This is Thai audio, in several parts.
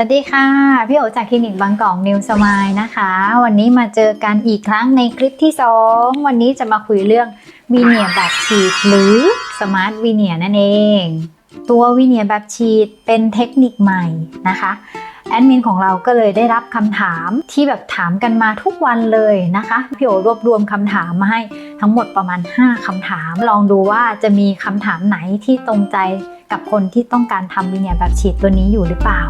วัสดีค่ะ พี่โอจากคลินิกบางกอกนิวสมายนะคะ วันนี้มาเจอกันอีกครั้งในคลิปที่ 2 วันนี้จะมาคุยเรื่องวีเนียแบบฉีดหรือสมาร์ทวีเนียนั่นเอง ตัววีเนียแบบฉีดเป็นเทคนิคใหม่นะคะแอดมินของเราก็เลยได้รับคำถามที่แบบถามกันมาทุกวันเลยนะคะ พี่โอรวบรวมคำถามมาให้ทั้งหมดประมาณ 5คำถาม ลองดูว่าจะมีคำถามไหนที่ตรงใจกับคนที่ต้องการทำวีเนียแบบฉีดตัวนี้อยู่หรือเปล่า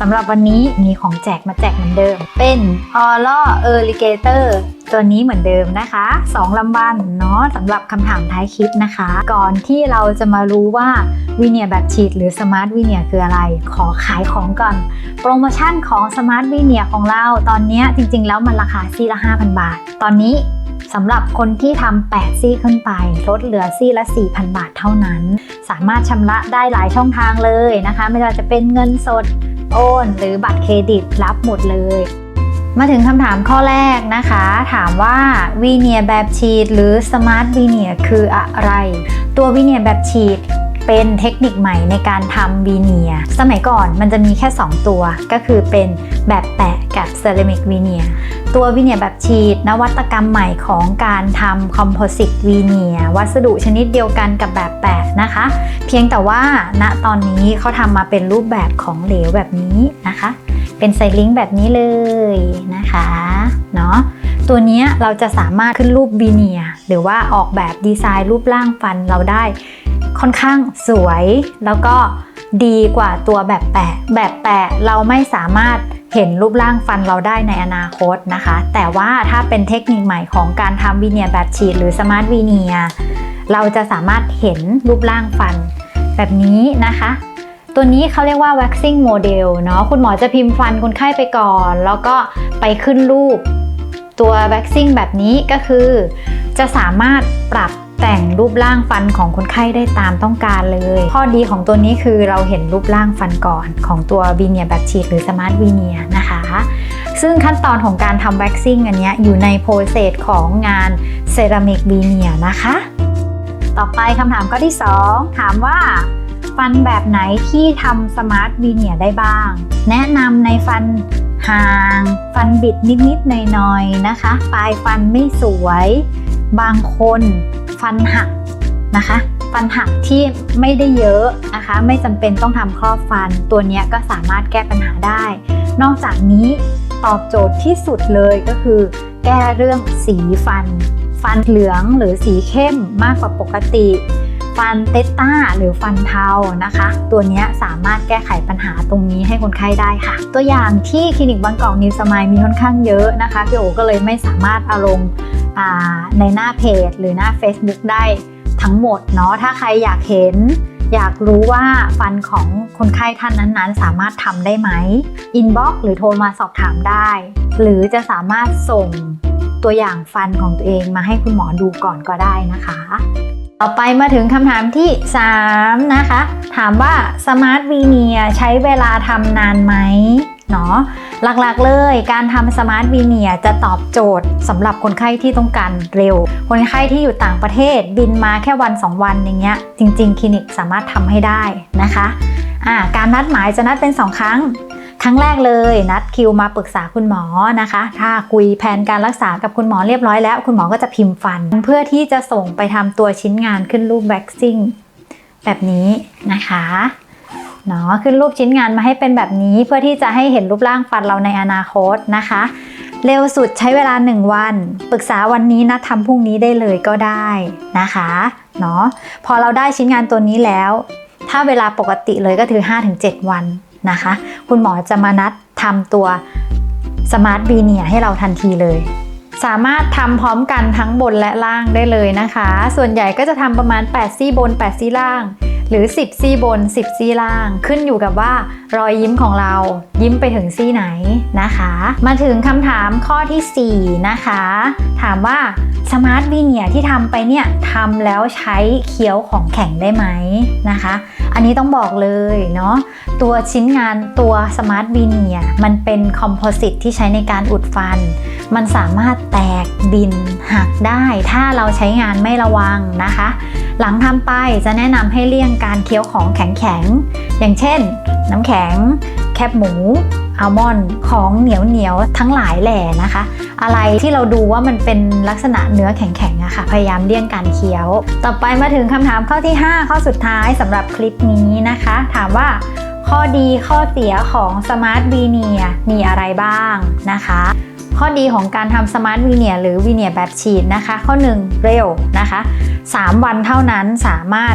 สำหรับวันนี้มีของแจกมาแจกเหมือนเดิม เป็น o r a e r i g a t o r ตัวนี้เหมือนเดิมนะคะ2ลำบันเนาะสำหรับคำถามท้ายคลิปนะคะ ก่อนที่เราจะมารู้ว่าวีเนียแบบฉีดหรือสมาร์ทวีเนียคืออะไร ขอขายของก่อน โปรโมชั่นของสมาร์ทวีเนียของเราตอนนี้จริงๆ แล้วมันราคาซี่ละ 5,000 บาท ตอนนี้สำหรับคนที่ทำ8ซี่ขึ้นไป ลดเหลือซี่ละ 4,000 บาทเท่านั้น สามารถชำระได้หลายช่องทางเลยนะคะ ไม่ว่าจะเป็นเงินสด โอนหรือบัตรเครดิตรับหมดเลย มาถึงคำถามข้อแรกนะคะ ถามว่าวีเนียแบบชีดหรือสมาร์ทวีเนียคืออะไร ตัววีเนียแบบชีด เป็นเทคนิคใหม่ในการทำวีเนีย สมัยก่อนมันจะมีแค่ 2 ตัว ก็คือเป็นแบบแปะกับเซรามิกวีเนีย ตัววีเนียแบบฉีด นวัตกรรมใหม่ของการทำคอมโพสิตวีเนีย วัสดุชนิดเดียวกันกับแบบแปะนะคะ เพียงแต่ว่าณตอนนี้เขาทำมาเป็นรูปแบบของเหลวแบบนี้นะคะ เป็นไซลิงแบบนี้เลยนะคะเนาะตัวนี้เราจะสามารถขึ้นรูปวีเนีย หรือว่าออกแบบดีไซน์รูปร่างฟันเราได้ ค่อนข้างสวย แล้วก็ดีกว่าตัวแบบแปะ แบบแปะเราไม่สามารถเห็นรูปร่างฟันเราได้ในอนาคตนะคะ แต่ว่าถ้าเป็นเทคนิคใหม่ของการทำวีเนียแบบฉีดหรือสมาร์ทวีเนียเราจะสามารถเห็นรูปร่างฟันแบบนี้นะคะตัวนี้เขาเรียกว่า waxing model เนาะคุณหมอจะพิมพ์ฟันคนไข้ไปก่อน แล้วก็ไปขึ้นรูป ตัว waxing แบบนี้ก็คือ จะสามารถปรับ แต่งรูปร่างฟันของคนไข้ได้ตามต้องการเลย ข้อดีของตัวนี้คือเราเห็นรูปร่างฟันก่อนของตัววีเนียแบบฉีดหรือสมาร์ทวีเนียนะคะ ซึ่งขั้นตอนของการทำ waxing อันนี้อยู่ในโปรเซสของงานเซรามิกวีเนียนะคะ ต่อไปคำถามข้อที่ 2 ถามว่าฟันแบบไหนที่ทำสมาร์ทวีเนียได้บ้าง แนะนำในฟันห่าง ฟันบิดนิดๆหน่อยๆนะคะ ปลายฟันไม่สวย บางคนฟันหักนะคะฟันหักที่ไม่ได้เยอะนะคะ ไม่จำเป็นต้องทำครอบฟัน ตัวนี้ก็สามารถแก้ปัญหาได้ นอกจากนี้ตอบโจทย์ที่สุดเลยก็คือ แก้เรื่องสีฟัน ฟันเหลืองหรือสีเข้มมากกว่าปกติ ฟันเตต้าหรือฟันเทานะคะ ตัวนี้สามารถแก้ไขปัญหาตรงนี้ให้คนไข้ได้ค่ะ ตัวอย่างที่คลินิกบางกอกนิวสมายมีค่อนข้างเยอะนะคะพี่โอก็เลยไม่สามารถเอาลงในหน้าเพจ หรือหน้า Facebook ได้ทั้งหมดเนาะถ้าใครอยากเห็นอยากรู้ว่าฟันของคนไข้ท่านนั้นๆ สามารถทำได้ไหมอินบ็อกหรือโทรมาสอบถามได้ หรือจะสามารถส่งตัวอย่างฟันของตัวเองมาให้คุณหมอดูก่อนก็ได้นะคะ ต่อไปมาถึงคำถามที่ 3 นะคะ ถามว่าสมาร์ทวีเนียใช้เวลาทำนานไหมเนาะหลักๆเลยการทำสมาร์ทวีเนียจะตอบโจทย์สำหรับคนไข้ที่ต้องการเร็ว คนไข้ที่อยู่ต่างประเทศบินมาแค่วัน 2 วันอย่างเงี้ยจริง ๆ คลินิกสามารถทำให้ได้นะคะการนัดหมายจะนัดเป็น 2 ครั้ง ครั้งแรกเลยนัดคิวมาปรึกษาคุณหมอนะคะ ถ้าคุยแผนการรักษากับคุณหมอเรียบร้อยแล้ว คุณหมอก็จะพิมพ์ฟัน เพื่อที่จะส่งไปทำตัวชิ้นงานขึ้นรูปแว็กซิ่งแบบนี้นะคะเนาะขึ้นรูปชิ้นงานมาให้เป็นแบบนี้เพื่อที่จะให้เห็นรูปร่างฟันเราในอนาคตนะคะ เร็วสุดใช้เวลา 1 วัน ปรึกษาวันนี้นะทำพรุ่งนี้ได้เลยก็ได้นะคะเนาะพอเราได้ชิ้นงานตัวนี้แล้ว ถ้าเวลาปกติเลยก็คือ 5-7 วัน นะคะ คุณหมอจะมานัดทำตัวสมาร์ทบีเนียให้เราทันทีเลย สามารถทำพร้อมกันทั้งบนและล่างได้เลยนะคะ ส่วนใหญ่ก็จะทำประมาณ8ซี่บน8ซี่ล่าง หรือ 10 ซี่บน 10 ซี่ล่าง ขึ้นอยู่กับว่ารอยยิ้มของเรายิ้มไปถึงซี่ไหนนะคะ มาถึงคำถามข้อทีสี่4 นะคะ ถามว่าสมาร์ทบีเนียที่ทำไปเนี่ยทำแล้วใช้เคี้ยวของแข็งได้ไหมนะคะ อันนี้ต้องบอกเลยเนาะตัวชิ้นงานตัวสมาร์ทวีเนียมันเป็นคอมโพสิตที่ใช้ในการอุดฟัน มันสามารถแตกบินหักได้ ถ้าเราใช้งานไม่ระวังนะคะ หลังทำไปจะแนะนำให้เลี่ยงการเคี้ยวของแข็งๆ อย่างเช่น น้ำแข็ง แคบหมูอัลมอนด์ของเหนียวเหนียวๆทั้งหลายแหล่นะคะ อะไรที่เราดูว่ามันเป็นลักษณะเนื้อแข็งๆอะค่ะพยายามเลี่ยงการเคี้ยว ต่อไปมาถึงคำถามข้อที่ 5 ข้อสุดท้ายสำหรับคลิปนี้นะคะ ถามว่าข้อดีข้อเสียของ Smart v n e r มีอะไรบ้างนะคะ ข้อดีของการทำสมาร์ทวีเนียหรือวีเนียแบบฉีดนะคะ ข้อ 1 เร็วนะคะ 3 วันเท่านั้นสามารถ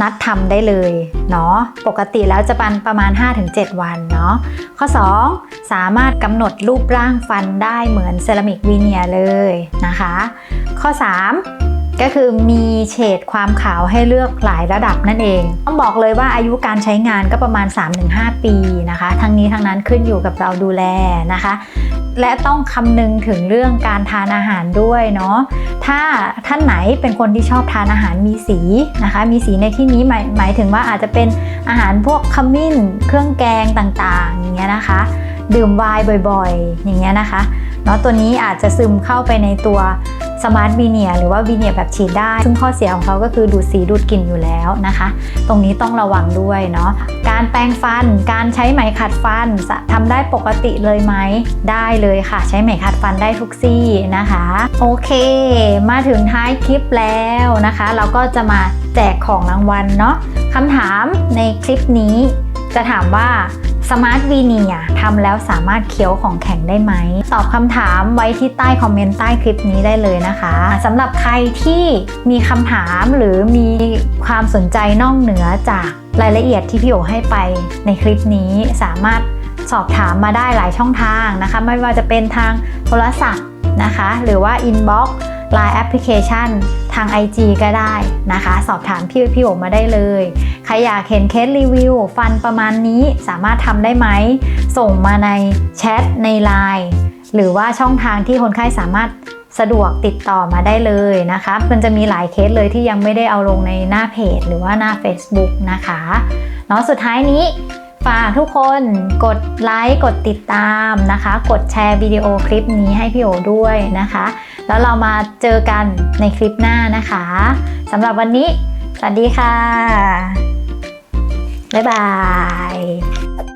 นัดทำได้เลยเนาะปกติแล้วจะปันประมาณ 5-7 วันเนาะข้อ 2 สามารถกำหนดรูปร่างฟันได้เหมือนเซรามิกวีเนียเลยนะคะ ข้อ 3 ก็คือมีเฉดความขาวให้เลือกหลายระดับนั่นเอง ต้องบอกเลยว่าอายุการใช้งานก็ประมาณ 3-5 ปีนะคะ ทั้งนี้ทั้งนั้นขึ้นอยู่กับเราดูแลนะคะ และต้องคำนึงถึงเรื่องการทานอาหารด้วยเนาะถ้าท่านไหนเป็นคนที่ชอบทานอาหารมีสีนะคะ มีสีในที่นี้หมายหมายถึงว่าอาจจะเป็นอาหารพวกขมิ้น เครื่องแกงต่างๆอย่างเงี้ยนะคะ ดื่มไวน์บ่อยๆ อย่างเงี้ยนะคะ เนาะตัวนี้อาจจะซึมเข้าไปในตัวสมาร์ทวีเนียหรือว่าวีเนียแบบฉีดได้ ซึ่งข้อเสียของเขาก็คือดูดสีดูดกลิ่นอยู่แล้วนะคะ ตรงนี้ต้องระวังด้วยเนาะการแปรงฟัน การใช้ไหมขัดฟันจะทำได้ปกติเลยไหมได้เลยค่ะ ใช้ไหมขัดฟันได้ทุกซี่นะคะ โอเค มาถึงท้ายคลิปแล้วนะคะ เราก็จะมาแจกของรางวัลเนาะคำถามในคลิปนี้จะถามว่า สมาร์ทวีเนียทำแล้วสามารถเคี้ยวของแข็งได้ไหม ตอบคำถามไว้ที่ใต้คอมเมนต์ใต้คลิปนี้ได้เลยนะคะสำหรับใครที่มีคำถามหรือมีความสนใจนอกเหนือจากรายละเอียดที่พี่โอให้ไปในคลิปนี้สามารถสอบถามมาได้หลายช่องทางนะคะ ไม่ว่าจะเป็นทางโทรศัพท์นะคะ หรือว่า inbox Line แอปพลิเคชันทาง IG ก็ได้นะคะ สอบถามพี่พี่โอมาได้เลย ใครอยากเห็นเคสรีวิว ฟันประมาณนี้สามารถทำได้ไหม ส่งมาในแชทใน Line หรือว่าช่องทางที่คนไข้สามารถสะดวกติดต่อมาได้เลยนะคะ มันจะมีหลายเคสเลยที่ยังไม่ได้เอาลงในหน้าเพจ หรือว่าหน้า Facebook นะคะเนาะสุดท้ายนี้ ฝากทุกคนกดไลค์กดติดตามนะคะ กดแชร์วิดีโอคลิปนี้ให้พี่โอด้วยนะคะ แล้วเรามาเจอกันในคลิปหน้านะคะสำหรับวันนี้ สวัสดีค่ะ บ๊ายบาย